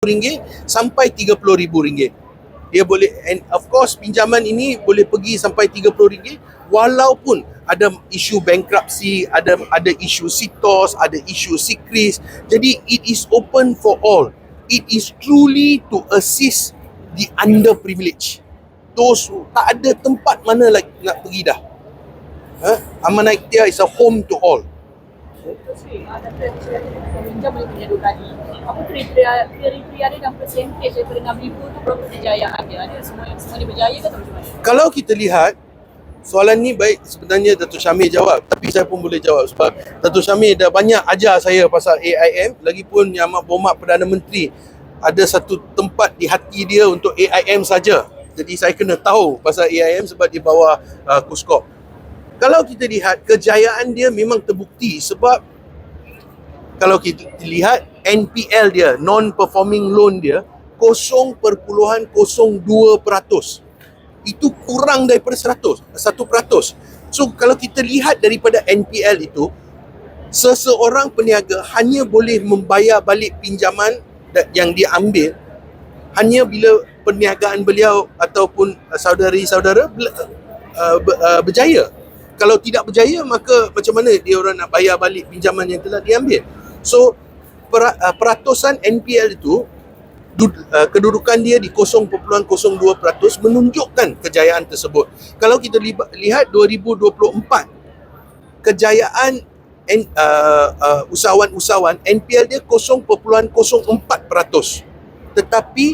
ringgit sampai RM30,000. Dia boleh and of course pinjaman ini boleh pergi sampai RM30 walaupun ada isu bankruptcy, ada ada isu sitos, ada isu sikris. Jadi it is open for all. It is truly to assist the underprivileged. Those tak ada tempat mana lagi nak pergi dah. Ha? Amanaitia is a home to all. Apa kriteria kriteria dia dan percentage daripada 6,000 tu berapa kejayaan dia? Ada semua semua dia berjaya ke macam mana? Kalau kita lihat soalan ni baik sebenarnya Datuk Syamil jawab tapi saya pun boleh jawab sebab Datuk Syamil dah banyak ajar saya pasal AIM lagipun Yang Amat Berhormat Perdana Menteri ada satu tempat di hati dia untuk AIM saja. Jadi saya kena tahu pasal AIM sebab di bawah uh, Kuskop. Kalau kita lihat kejayaan dia memang terbukti sebab kalau kita lihat NPL dia, non-performing loan dia 0.02%. Itu kurang daripada 100, 1%. So kalau kita lihat daripada NPL itu seseorang peniaga hanya boleh membayar balik pinjaman yang dia ambil hanya bila perniagaan beliau ataupun uh, saudari-saudara uh, uh, berjaya. Kalau tidak berjaya maka macam mana dia orang nak bayar balik pinjaman yang telah diambil. So per, uh, peratusan NPL itu dud, uh, kedudukan dia di 0.02% menunjukkan kejayaan tersebut. Kalau kita liba, lihat 2024 kejayaan N, uh, uh, usahawan-usahawan NPL dia 0.04%. Tetapi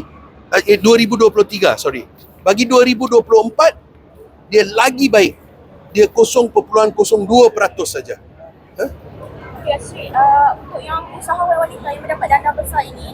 uh, eh, 2023 sorry. Bagi 2024 dia lagi baik. Dia 0.02% saja. Okey, Asri, uh, untuk yang usahawan wanita yang mendapat dana besar ini,